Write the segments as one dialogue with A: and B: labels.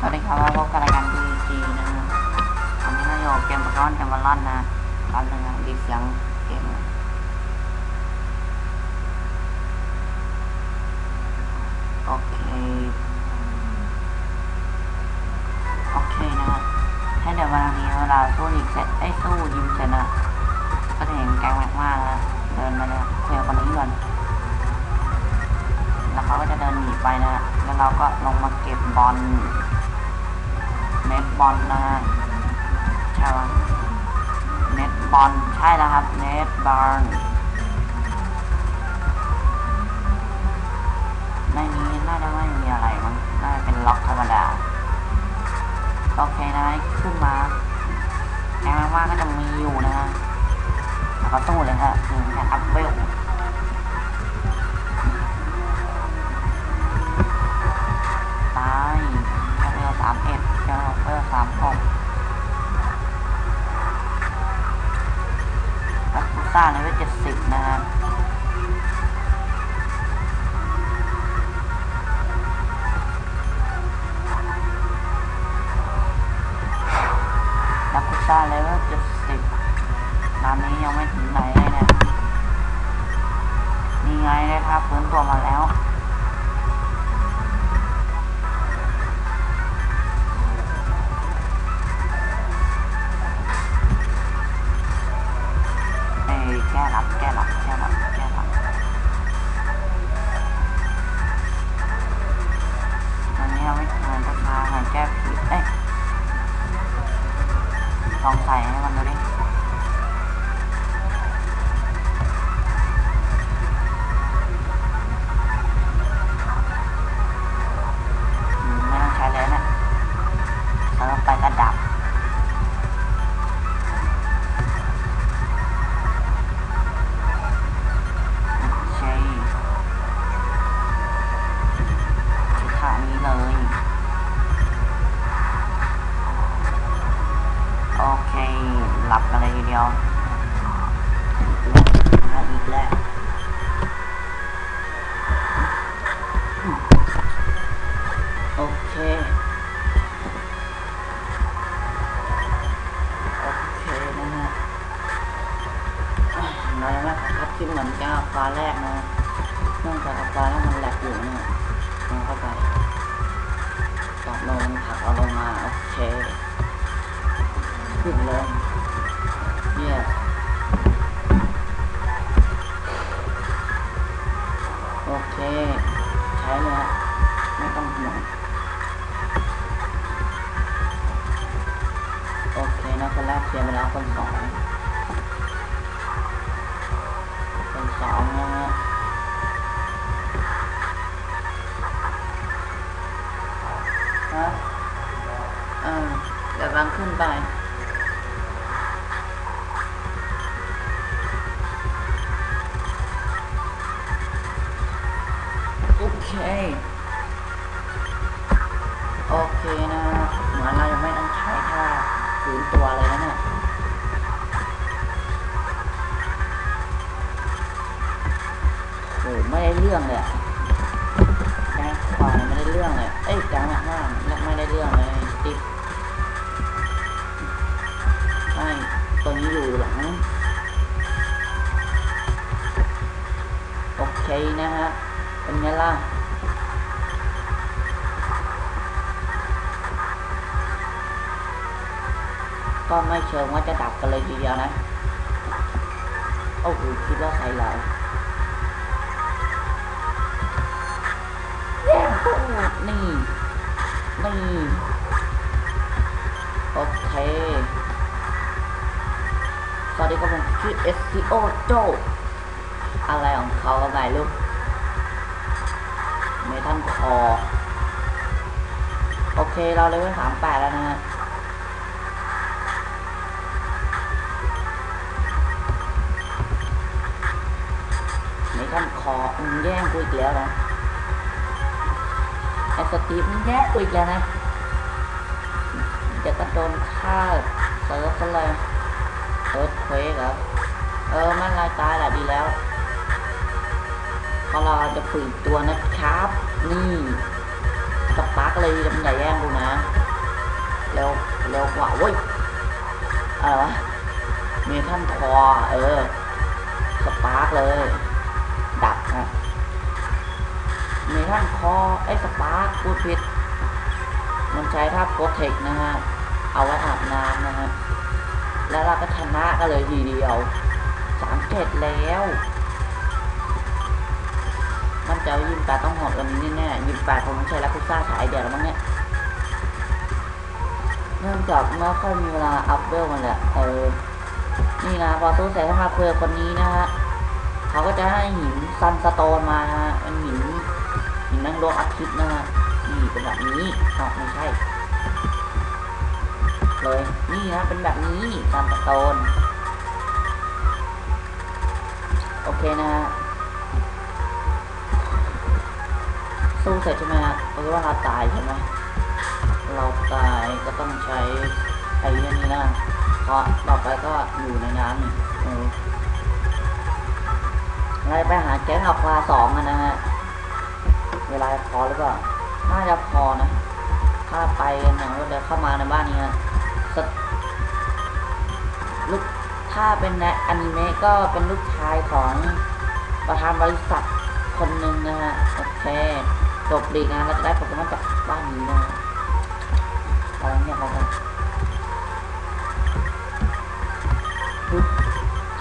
A: สวัสดีครับพบกับรายการ PG นะฮะวันนี้เราอยู่กับเกมร้อนเกมบอลลอนนะตอนหนึ่งดีเสียงเกมโอเค โอเคนะฮะให้เดี๋ยววันนี้เวลาสู้อีกเสร็จไอ้สู้ยิมเสร็จนะก็จะเห็นแกงแม็กมาแล้วเดินมาเลยคุยกับคนนี้ก่อนแล้วเขาก็จะเดินหนีไปนะฮะแล้วเราก็ลงมาเก็บบอล เน็ตบอลนะฮะใช่ไหมเน็ตบอลใช่แล้วครับเน็ตบอลในนี้น่าจะไม่มีอะไรมั้งน่าจะเป็นล็อกธรรมดาโอเคนะขึ้นมาแองมากๆก็จะมีอยู่นะฮะแล้วก็สู้เลยฮะถึงแค่อัพเวล แล้วกูซ่าเลเวลเจ็ดสิบตอนนี้ยังไม่ถึงไหนเลยเนี่ยนี่ไงนะครับฟื้นตัวมาแล้วเอ้แก้รับแก้รับ คัดคลิปเก้าฟ้าแรกนะเนื่องจากฟ้าแล้วมันแหลกอยู่เนี่ยลงเข้าไปปรับลงผักเอาลงมา โอเคขึ้นลง ตัวนี้อยู่หลังโอเคนะฮะเป็นไงล่ะก็ไม่เชิงว่าจะดับกันเลยทีเดียวนะโอ้โหคิดว่าใครไหลแย่งพวกนี่นี่โอเค สวัสดีครับผมชื่อ SCO โจอะไรของเขาก็ไม่รู้เมทันคอโอเคเราเลยไปถามแปดแล้วนะฮะเมทันคอมึงแย่งกูอีกแล้วนะไอสตีฟมันแย่งกูอีกแล้วนะเดี๋ยวก็โดนฆ่าเซิร์ฟซะเลย เอิร์ธเควกเหรอเออมันลายตายแหละดีแล้วพราะเราจะฝึกตัวนะครับ นี่สปาร์กเลยมันอย่าแย่งกูนะเร็วเร็วกว่าเว้ยอะไรวะเมทันคอเออสปาร์กเลย ดักนะเมทันคอไอ้สปาร์กพูดผิด มันใช้ท่าโปรเทคนะฮะ เอาไว้อาบน้ำนะฮะ แล้วเราก็ชนะกันเลยทีเดียวสามเจ็ดแล้ว มันใจะยิมแปต้องหอดวันนี้แน่ยิมแปดคงไม่ใช่แล้วคุซ่าฉายเดียวแล้วมั้งเนี่ยเนื่องจากไม่ค่อยมีเวลาอัพเวลมันแหละเออนี่นะพอสู้เสร็จถ้ามาคุยกับคนนี้นะฮะเขาก็จะให้หินซันสโตนมานะฮะเป็นหินหินนั่งดวงอาทิตย์นะฮะนี่เป็นแบบนี้อ๋อไม่ใช่ เลย นี่นะเป็นแบบนี้ซันสโตนโอเคนะฮะสู้เสร็จใช่ไหมฮะเพราะว่าเราตายใช่ไหมเราตายก็ต้องใช้ไอ้เรื่องนี้นะเพราะต่อไปก็อยู่ในน้ำนี่เราไปหาแก๊งอัควาสองกันนะฮะ เวลาพอหรือเปล่า น่าจะพอนะ ถ้าไปกันอย่างรวดเร็วเข้ามาในบ้านนี้นะ ลูกถ้าเป็นในอนิเมะก็เป็นลูกชายของประธานบริษัทคนหนึ่งนะฮะโอเคจบดีนเราจะได้โปเกมอนจากบ้านนี้นะฮะอะไรเนี่ยเขากันปึ๊บ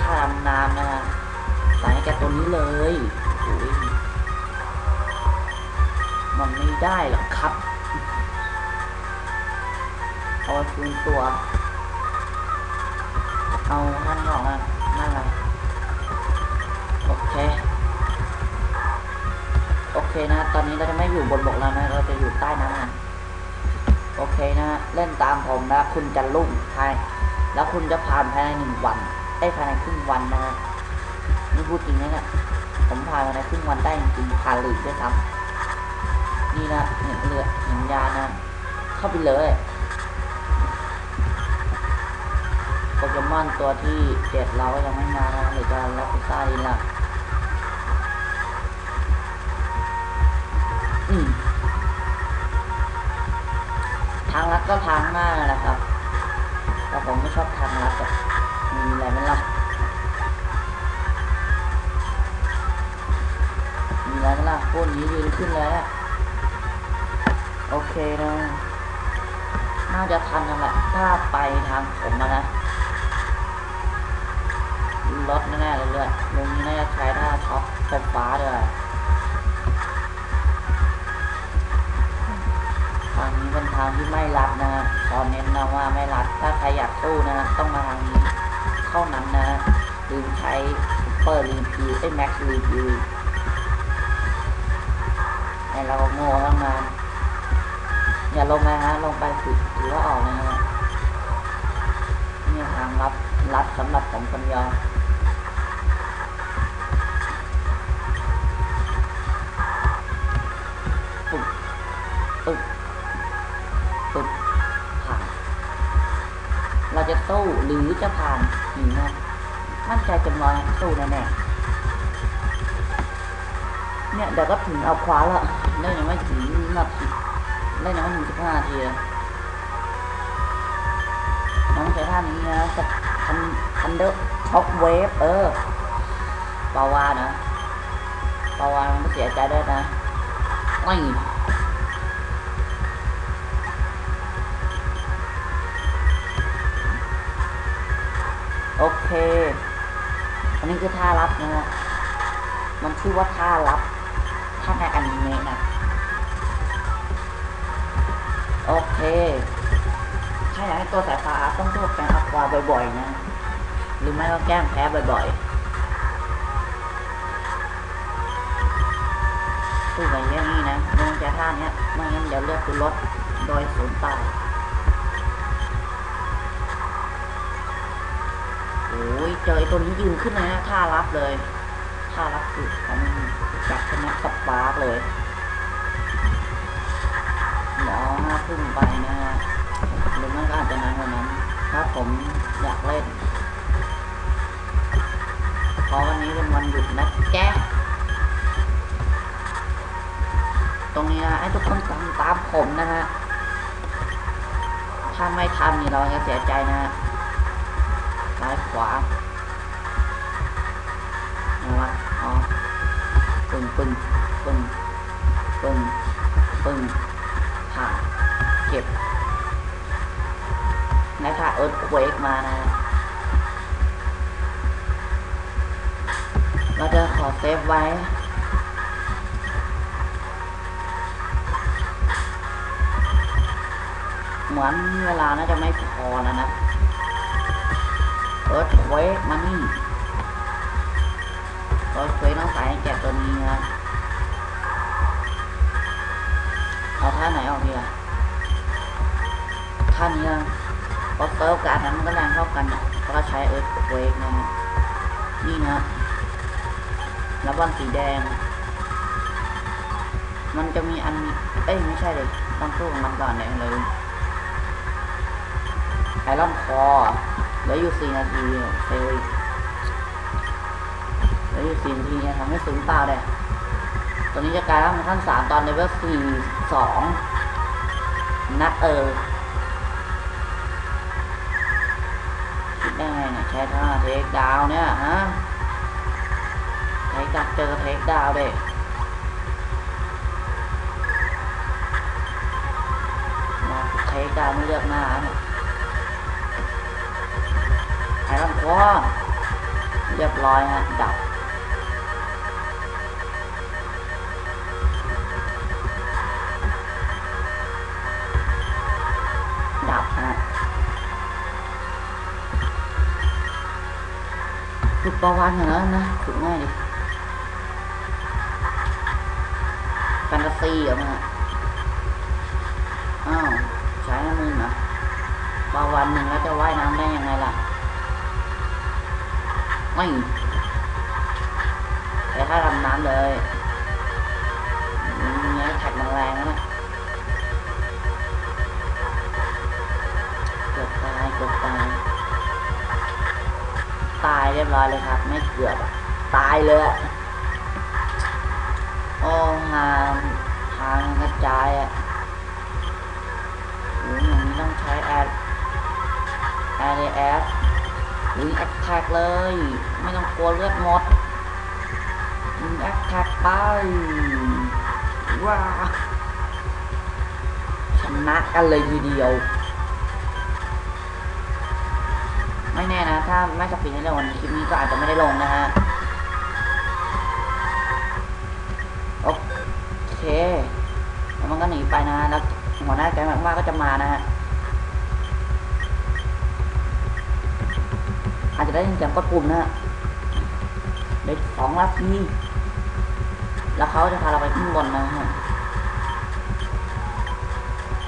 A: ถ้าดำน้ำนะฮะใส่แกตัวนี้เลยโอ้ยมันไม่ได้หรอกครับ เอาไว้ฟื้นตัว เอาท่านของอะนั่นแหละโอเค โอเคนะ ตอนนี้เราจะไม่อยู่บนบกแล้วนะ เราจะอยู่ใต้น้ำนะโอเคนะ เล่นตามผมนะ คุณจะลุ่งภาย แล้วคุณจะผ่านภายในหนึ่งวัน ได้ภายในครึ่งวันนะฮะนี่พูดจริงนะเนี่ยผมผ่านภายในครึ่งวันได้จริงผ่านหลีกด้วยซ้ำนี่นะเห็นเรือเห็นยานะ เข้าไปเลย โปเกมอนตัวที่เจ็ดเราก็ยังไม่มานะหรือจะรับพิซซ่าดีละทางลัดก็ทางหน้าแหละครับ แต่ผมไม่ชอบทางลัดอะมีอะไรไหมล่ะมีอะไรไหมล่ะพวกนี้ยืนขึ้นเลยอะโอเคนะน่าจะทันนั่นแหละถ้าไปทางผมนะ รถแน่ๆเลยเลือดลุงนี้น่าจะใช้ท่าช็อปไฟฟ้าด้วยทางนี้เป็นทางที่ไม่รัดนะฮะขอเน้นนะว่าไม่รัด ถ้าใครอยากสู้นะต้องมาทางนี้เท่านั้นนะลืมใช้เปิดรีพีไอ้แม็กซ์รีพีไอ้เราโง่ตั้งนานอย่าลงนะฮะลงไปถือถือว่าออกนะฮะนี่ทางลับรัดสำหรับผมคนเดียว ปึ๊บปึ๊บผ่าน เราจะสู้หรือจะผ่านหรือนะมั่นใจเต็มร้อยสู้แน่ๆเนี่ยเดี๋ยวก็ถึงเอาคว้าแล้วเล่นยังไม่ถึงนาทีเล่นยังไม่ถึงสิบห้านาทียน้องใช้ท่านี้นะสทันทันเดอร์ช็อคเวฟเออปาวานะปาวามันเสียใจด้นะไม่ โอเค อันนี้คือท่ารับนะฮะมันชื่อว่าท่ารับท่าในอนิเมะนะโอเคถ้าอยากให้ตัวสายฟ้าต้องตัวแปลงอควาบ่อยๆนะหรือไม่ก็แก้งแพ้บ่อยๆสู้ไปอย่างนี้นะลงใจท่าเนี้ยไม่งั้นเดี๋ยวเลือดคุณลดโดยศูนย์เปล่า โอ้ยเจอไอ้ตัวนี้ยืนขึ้นเลยนะท่ารับเลยท่ารับคือของจับชนะสปาร์กเลยหมอห้าพึ่งไปนะฮะหรือไม่ก็อาจจะนานกว่านั้นถ้าผมอยากเล่นเพราะวันนี้เป็นวันหยุดนะแกตรงนี้นะให้ทุกคนตามตามผมนะฮะถ้าไม่ทำนี่เราจะเสียใจนะ ซ้ายขวาอะไรวะอ๋อปึ้งปึ้งปึ้งปึ้งปึ้งผ่านเก็บนะคะเอิร์ธเควกมานะเราจะขอเซฟไว้เหมือนเวลาน่าจะไม่พอนะนะ ร์ธเควกมานี่เอิร์ธเวกต้องใส่ให้แกตัวนี้นะเอาท่าไหนออกดีอะท่านี้นะเพราะเซิร์ฟการนั้นมันก็แรงเท่ากันอะก็ใช้เอิร์ธเควกนะฮะนี่นะแล้วบอลสีแดง มันจะมีอัน เอ้ย ไม่ใช่เลยต้องสู้กับมันก่อนเนี่ยเลยไอรอนคอ เหลืออยู่สี่นาทีเฟลอีกเหลืออยู่สี่นาทีเนี่ยทำให้ศูนย์เปล่าเลยตัวนี้จะกลายร่างเป็นขั้นสามตอนเลเวลสี่สองนะเออคิดได้ไงเนี่ยใช้ท่าเทคดาวเนี่ยฮะใช้กับเจอเทคดาวเด็มาเทคดาวไม่เลือกหน้าเนี่ย ไอ้ลำคอเรียบร้อยฮะดับ ดับฮะฝึกประวันเหรอนะฝึกง่ายดิแฟนตาซีเหรอมันอะอ้าว ใช้น้ำมือเหรอมาวันหนึ่งแล้วจะว่ายน้ำได้ยังไงล่ะ ไม่ใช้ท่าดำน้ำเลยอืมเนี้ยแท็กมันแรงนะเนี่ยเกือบตายเกือบตาย ตายเรียบร้อยเลยครับ ไม่เกือบอะตายเลยอะโอ้งานทางกระจายอะโอ้ยอย่างนี้ต้องใช้แอดแอดแอด ยิงแอคแท็กเลย ไม่ต้องกลัวเลือดหมดยิงแอคแท็กไปว้าชนะกันเลยทีเดียว ไม่แน่นะ ถ้าไม่สปีดในเรื่องวันนี้คลิปนี้ก็อาจจะไม่ได้ลงนะฮะ โอเค แล้วมันก็หนีไปนะฮะแล้วหัวหน้าแก๊งมากๆก็จะมานะฮะ อาจจะได้ยินเสียงกดปุ่มนะฮะเด็กสองนาทีแล้วเขาจะพาเราไปขึ้นบนนะฮะ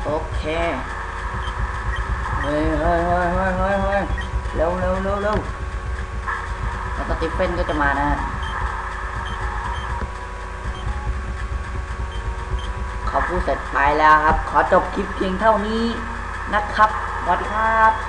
A: โอเคเฮ้ยเฮ้ยเฮ้ยเฮ้ยเฮ้ยเฮ้ยเร็วเร็วเร็วเร็วแล้วสติฟเฟนก็จะมานะฮะเขาพูดเสร็จไปแล้วครับ ขอจบคลิปเพียงเท่านี้นะครับสวัสดีครับ